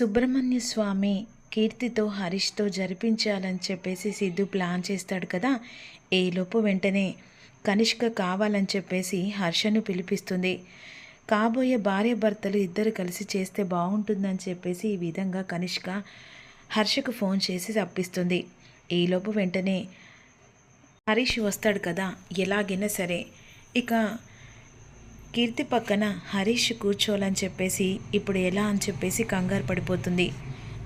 సుబ్రహ్మణ్య స్వామి కీర్తితో హరీష్తో జరిపించాలని చెప్పేసి సిద్ధు ప్లాన్ చేస్తాడు కదా. ఏలోపు వెంటనే కనిష్క కావాలని చెప్పేసి హర్షను పిలిపిస్తుంది. కాబోయే భార్య భర్తలు ఇద్దరు కలిసి చేస్తే బాగుంటుందని చెప్పేసి ఈ విధంగా కనిష్క హర్షకు ఫోన్ చేసి తప్పిస్తుంది ఈలోపు వెంటనే హరీష్ వస్తాడు కదా. ఎలాగైనా సరే. ఇక కీర్తి పక్కన హరీష్ కూర్చోవాలని చెప్పేసి ఇప్పుడు ఎలా అని చెప్పేసి కంగారు పడిపోతుంది.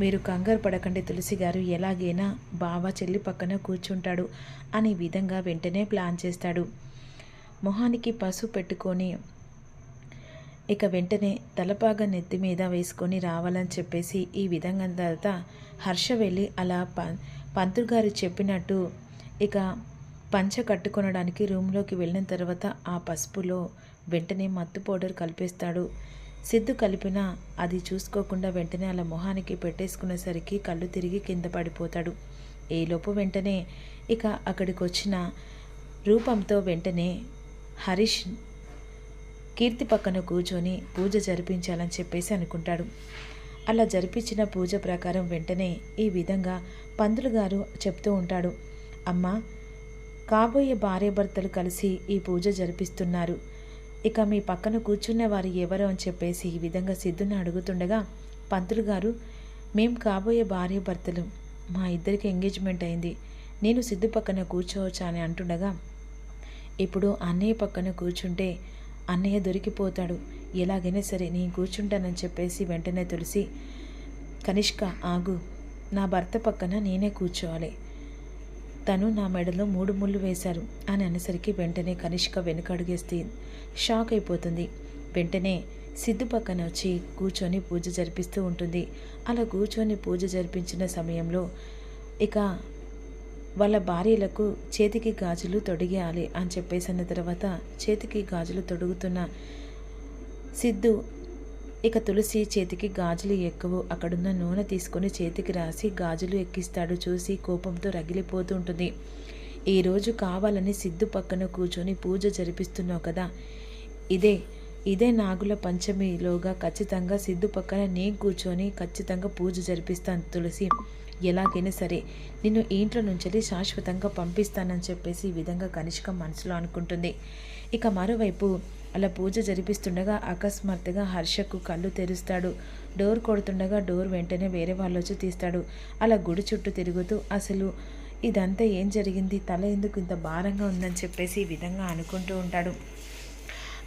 మీరు కంగారు పడకండి తులసి గారు ఎలాగైనా బావ చెల్లి పక్కన కూర్చుంటాడు అనే విధంగా వెంటనే ప్లాన్ చేస్తాడు. మొహానికి పసుపు పెట్టుకొని ఇక వెంటనే తలపాగా నెత్తి మీద వేసుకొని రావాలని చెప్పేసి ఈ విధంగా తర్వాత హర్ష వెళ్ళి అలా ప పంతులు గారు చెప్పినట్టు ఇక పంచ కట్టుకొనడానికి రూమ్లోకి వెళ్ళిన తర్వాత ఆ పసుపులో వెంటనే మత్తు పౌడర్ కలిపేస్తాడు. సిద్ధు కలిపిన అది చూసుకోకుండా వెంటనే అలా మొహానికి పెట్టేసుకునేసరికి కళ్ళు తిరిగి కింద పడిపోతాడు. ఏలోపు వెంటనే ఇక అక్కడికి వచ్చిన రూపంతో వెంటనే హరీష్ కీర్తి పక్కన కూర్చొని పూజ జరిపించాలని చెప్పేసి అనుకుంటాడు. అలా జరిపించిన పూజ ప్రకారం వెంటనే ఈ విధంగా పందులు గారు చెప్తూ ఉంటాడు. అమ్మ కాబోయే భార్యాభర్తలు కలిసి ఈ పూజ జరిపిస్తున్నారు. ఇక మీ పక్కన కూర్చున్న వారు ఎవరో అని చెప్పేసి ఈ విధంగా సిద్ధుని అడుగుతుండగా పంతులు గారు మేం కాబోయే భార్య భర్తలు మా ఇద్దరికి ఎంగేజ్మెంట్ అయింది నేను సిద్ధు పక్కన కూర్చోవచ్చా అని అంటుండగా ఇప్పుడు అన్నయ్య పక్కన కూర్చుంటే అన్నయ్య దొరికిపోతాడు ఎలాగైనా సరే నేను కూర్చుంటానని చెప్పేసి వెంటనే తులసి కనిష్క ఆగు నా భర్త పక్కన నేనే కూర్చోవాలి తను నా మెడలో మూడు ముళ్ళు వేశారు అని అనేసరికి వెంటనే కనిష్క వెనుకడుగేస్తే షాక్ అయిపోతుంది. వెంటనే సిద్ధు పక్కన వచ్చి కూర్చొని పూజ జరిపిస్తూ ఉంటుంది. అలా కూర్చొని పూజ జరిపించిన సమయంలో ఇక వాళ్ళ భార్యలకు చేతికి గాజులు తొడిగేయాలి అని చెప్పేసిన తర్వాత చేతికి గాజులు తొడుగుతున్న సిద్ధు ఇక తులసి చేతికి గాజులు ఎక్కువ. అక్కడున్న నూనె తీసుకొని చేతికి రాసి గాజులు ఎక్కిస్తాడు. చూసి కోపంతో రగిలిపోతూ ఉంటుంది. ఈరోజు కావాలని సిద్ధు పక్కన కూర్చొని పూజ జరిపిస్తున్నావు కదా. ఇదే ఇదే నాగుల పంచమిలోగా ఖచ్చితంగా సిద్ధు పక్కన నేను కూర్చొని ఖచ్చితంగా పూజ జరిపిస్తాను తులసి. ఎలాగైనా సరే నిన్ను ఇంట్లో నుంచి శాశ్వతంగా పంపిస్తానని చెప్పేసి ఈ విధంగా కనిష్క మనసులో అనుకుంటుంది. ఇక మరోవైపు అలా పూజ జరిపిస్తుండగా అకస్మాత్తుగా హర్షకు కళ్ళు తెరుస్తాడు. డోర్ కొడుతుండగా డోర్ వెంటనే వేరే వాళ్ళు వచ్చి తీస్తాడు. అలా గుడి చుట్టూ తిరుగుతూ అసలు ఇదంతా ఏం జరిగింది? తల ఎందుకు ఇంత భారంగా ఉందని చెప్పేసి ఈ విధంగా అనుకుంటూ ఉంటాడు.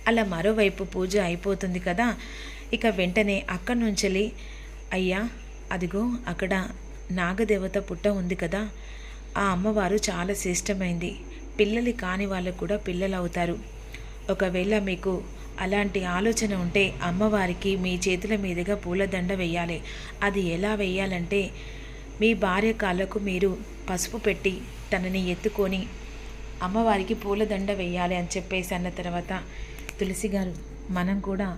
అలా మరోవైపు పూజ అయిపోతుంది కదా? ఇక వెంటనే అక్కడి నుంచి అయ్యా అదిగో అక్కడ నాగదేవత పుట్ట ఉంది కదా? ఆ అమ్మవారు చాలా శ్రేష్టమైంది. పిల్లలు కాని వాళ్ళకు కూడా పిల్లలు అవుతారు ఒకవేళ మీకు అలాంటి ఆలోచన ఉంటే అమ్మవారికి మీ చేతుల మీదుగా పూలదండ వేయాలి. అది ఎలా వేయాలంటే మీ భార్య కాళ్ళకు మీరు పసుపు పెట్టి తనని ఎత్తుకొని అమ్మవారికి పూలదండ వేయాలి అని చెప్పేసి అన్న తర్వాత తులసి గారు మనం కూడా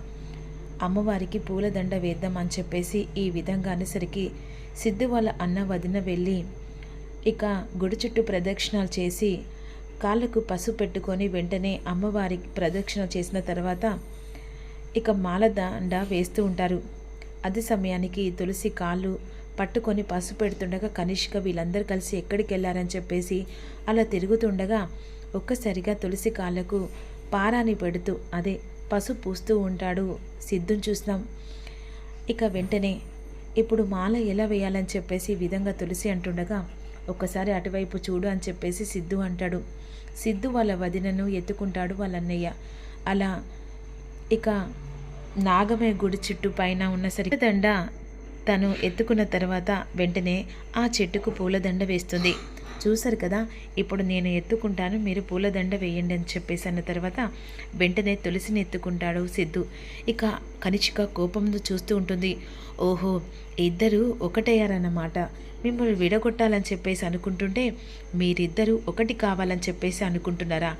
అమ్మవారికి పూలదండ వేద్దాం అని చెప్పేసి ఈ విధంగా అనేసరికి సిద్ధు వాళ్ళ అన్న వదిన వెళ్ళి ఇక గుడి చుట్టూ ప్రదక్షిణాలు చేసి కాళ్ళకు పసుపు పెట్టుకొని వెంటనే అమ్మవారికి ప్రదక్షిణ చేసిన తర్వాత ఇక మాలదండ వేస్తూ ఉంటారు. అదే సమయానికి తులసి కాళ్ళు పట్టుకొని పసుపు పెడుతుండగా కనిష్క వీళ్ళందరూ కలిసి ఎక్కడికి వెళ్ళారని చెప్పేసి అలా తిరుగుతుండగా ఒక్కసారిగా తులసి కాళ్ళకు పారాని పెడుతూ అదే పసుపు పూస్తూ ఉంటాడు సిద్ధుని చూసినాం. ఇక వెంటనే ఇప్పుడు మాల ఎలా వేయాలని చెప్పేసి విధంగా తులసి అంటుండగా ఒక్కసారి అటువైపు చూడు అని చెప్పేసి సిద్ధు అంటాడు. సిద్ధు వాళ్ళ వదినను ఎత్తుకుంటాడు వాళ్ళ అన్నయ్య అలా ఇక నాగమే గుడి చుట్టూ పైన ఉన్న సరి దండ తను ఎత్తుకున్న తర్వాత వెంటనే ఆ చెట్టుకు పూలదండ వేస్తుంది. చూశారు కదా ఇప్పుడు నేను ఎత్తుకుంటాను మీరు పూలదండ వేయండి అని చెప్పేసి అన్న తర్వాత వెంటనే తులసిని ఎత్తుకుంటాడు సిద్ధు. ఇక కనిచిక కోపంతో చూస్తూ ఉంటుంది. ఓహో ఇద్దరు ఒకటయ్యారన్నమాట. మిమ్మల్ని విడగొట్టాలని చెప్పేసి అనుకుంటుంటే మీరిద్దరూ ఒకటి కావాలని చెప్పేసి అనుకుంటున్నారా?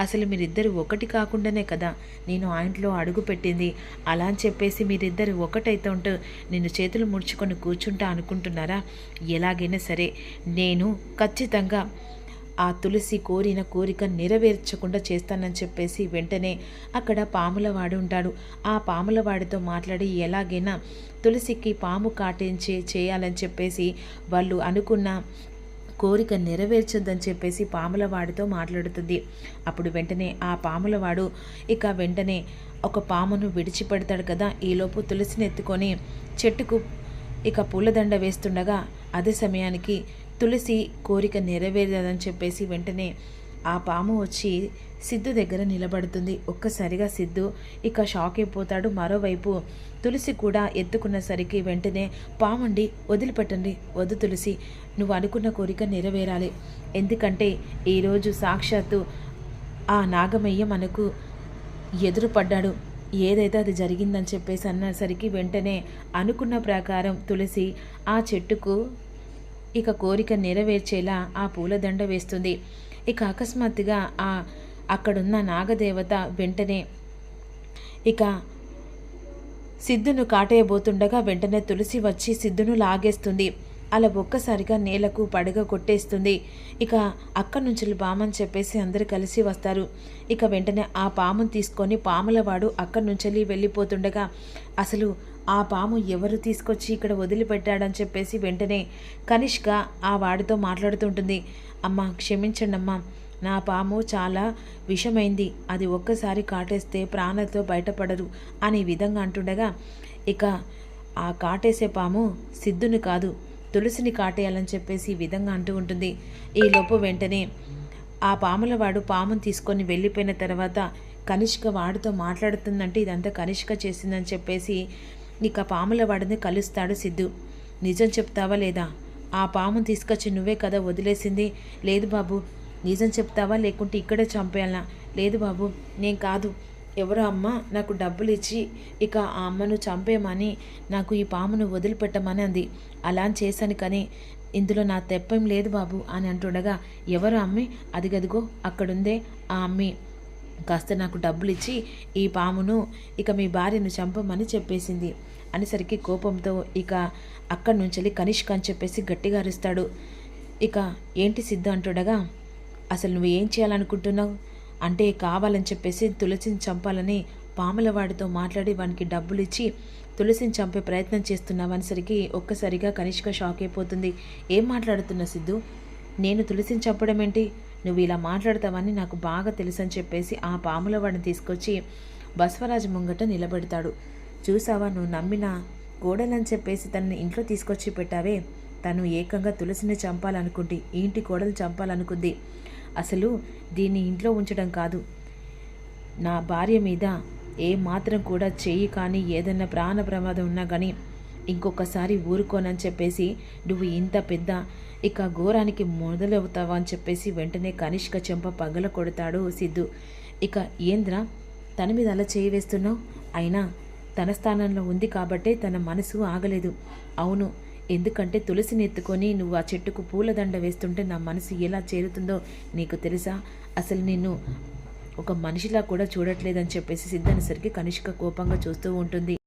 అసలు మీరిద్దరు ఒకటి కాకుండానే కదా నేను ఆ ఇంట్లో అడుగు పెట్టింది. అలా అని చెప్పేసి మీరిద్దరు ఒకటైతే ఉంటూ నేను చేతులు ముడుచుకొని కూర్చుంటా అనుకుంటున్నారా? ఎలాగైనా సరే నేను ఖచ్చితంగా ఆ తులసి కోరిన కోరిక నెరవేర్చకుండా చేస్తానని చెప్పేసి వెంటనే అక్కడ పాములవాడు ఉంటాడు. ఆ పాములవాడితో మాట్లాడి ఎలాగైనా తులసికి పాము కాటించే చేయాలని చెప్పేసి వాళ్ళు అనుకున్న కోరిక నెరవేర్చొద్దని చెప్పేసి పాములవాడితో మాట్లాడుతుంది. అప్పుడు వెంటనే ఆ పాములవాడు ఇక వెంటనే ఒక పామును విడిచిపెడతాడు కదా ఈలోపు తులసిని ఎత్తుకొని చెట్టుకు ఇక పూలదండ వేస్తుండగా అదే సమయానికి తులసి కోరిక నెరవేరదని చెప్పేసి వెంటనే ఆ పాము వచ్చి సిద్ధు దగ్గర నిలబడుతుంది. ఒక్కసారిగా సిద్ధు ఇక షాక్ అయిపోతాడు. మరోవైపు తులసి కూడా ఎత్తుకున్నసరికి వెంటనే పామండి వదిలిపెట్టండి. వద్దు తులసి నువ్వు అనుకున్న కోరిక నెరవేరాలి. ఎందుకంటే ఈరోజు సాక్షాత్తు ఆ నాగమయ్య మనకు ఎదురుపడ్డాడు. ఏదైతే అది జరిగిందని చెప్పేసి అన్నసరికి వెంటనే అనుకున్న ప్రకారం తులసి ఆ చెట్టుకు ఇక కోరిక నెరవేర్చేలా ఆ పూలదండ వేస్తుంది. ఇక అకస్మాత్తుగా ఆ అక్కడున్న నాగదేవత వెంటనే ఇక సిద్ధును కాటేయబోతుండగా వెంటనే తులసి వచ్చి సిద్ధును లాగేస్తుంది. అలా ఒక్కసారిగా నేలకు పడగ కొట్టేస్తుంది. ఇక అక్కడి నుంచి పామని చెప్పేసి అందరు కలిసి వస్తారు. ఇక వెంటనే ఆ పామును తీసుకొని పాములవాడు అక్కడి నుంచి వెళ్ళిపోతుండగా అసలు ఆ పాము ఎవరు తీసుకొచ్చి ఇక్కడ వదిలిపెట్టాడని చెప్పేసి వెంటనే కనిష్క ఆ వాడితో మాట్లాడుతుంటుంది. అమ్మ క్షమించండి అమ్మా నా పాము చాలా విషమైంది. అది ఒక్కసారి కాటేస్తే ప్రాణాలతో బయటపడరు అనే విధంగా అంటుండగా ఇక ఆ కాటేసే పాము సిద్ధుని కాదు తులసిని కాటేయాలని చెప్పేసి ఈ విధంగా అంటూ ఉంటుంది. ఈలోపు వెంటనే ఆ పాములవాడు పామును తీసుకొని వెళ్ళిపోయిన తర్వాత కనిష్క వాడితో మాట్లాడుతుందంటే ఇదంతా కనిష్క చేసిందని చెప్పేసి ఇక పాముల వాడిని కలుస్తాడు సిద్ధు. నిజం చెప్తావా లేదా? ఆ పామును తీసుకొచ్చి నువ్వే కదా వదిలేసింది. లేదు బాబు నిజం చెప్తావా లేకుంటే ఇక్కడే చంపేయాలా? లేదు బాబు నేను కాదు. ఎవరో అమ్మ నాకు డబ్బులు ఇచ్చి ఇక ఆ అమ్మను చంపేయమని నాకు ఈ పామును వదిలిపెట్టమని అంది. అలా చేశాను కానీ ఇందులో నా తెప్పం లేదు బాబు అని అంటుండగా ఎవరు అమ్మి? అదిగదిగో అక్కడుందే ఆ అమ్మి. కాస్త నాకు డబ్బులు ఇచ్చి ఈ పామును ఇక మీ భార్యను చంపమని చెప్పేసింది. అనేసరికి కోపంతో ఇక అక్కడి నుంచి కనిష్క అని చెప్పేసి గట్టిగా అరుస్తాడు ఇక ఏంటి సిద్ధ అంటుండగా అసలు నువ్వు ఏం చేయాలనుకుంటున్నావు? అంటే కావాలని చెప్పేసి తులసిని చంపాలని పాములవాడితో మాట్లాడి వానికి డబ్బులు ఇచ్చి తులసిని చంపే ప్రయత్నం చేస్తున్నావనిసరికి ఒక్కసారిగా కనిష్క షాక్ అయిపోతుంది. ఏం మాట్లాడుతున్నా సిద్ధు? నేను తులసిని చంపడం ఏంటి నువ్వు ఇలా మాట్లాడతావని నాకు బాగా తెలుసని చెప్పేసి ఆ పాములవాడిని తీసుకొచ్చి బసవరాజు ముంగట నిలబెడతాడు. చూసావా? నువ్వు నమ్మిన కోడలని చెప్పేసి తనని ఇంట్లో తీసుకొచ్చి పెట్టావే. తను ఏకంగా తులసిని చంపాలనుకుంది. ఇంటి కోడలు చంపాలనుకుంది. అసలు దీన్ని ఇంట్లో ఉంచడం కాదు. నా భార్య మీద ఏ మాత్రం కూడా చెయ్యి కానీ ఏదైనా ప్రాణ ప్రమాదం ఉన్నా కానీ ఇంకొకసారి ఊరుకోనని చెప్పేసి నువ్వు ఇంత పెద్ద ఇక ఘోరానికి మొదలవుతావా? అని చెప్పేసి వెంటనే కనిష్క చెంప పగల కొడతాడు సిద్ధు. ఇక ఏంద్రా తన మీద అలా చేయి వేస్తున్నావు? అయినా తన స్థానంలో ఉంది కాబట్టే తన మనసు ఆగలేదు. అవును ఎందుకంటే తులసిని ఎత్తుకొని నువ్వు ఆ చెట్టుకు పూలదండ వేస్తుంటే నా మనసు ఎలా చేరుతుందో నీకు తెలుసా? అసలు నిన్ను ఒక మనిషిలా కూడా చూడట్లేదని చెప్పేసి సిద్ధనేసరికి కనిష్క కోపంగా చూస్తూ ఉంటుంది.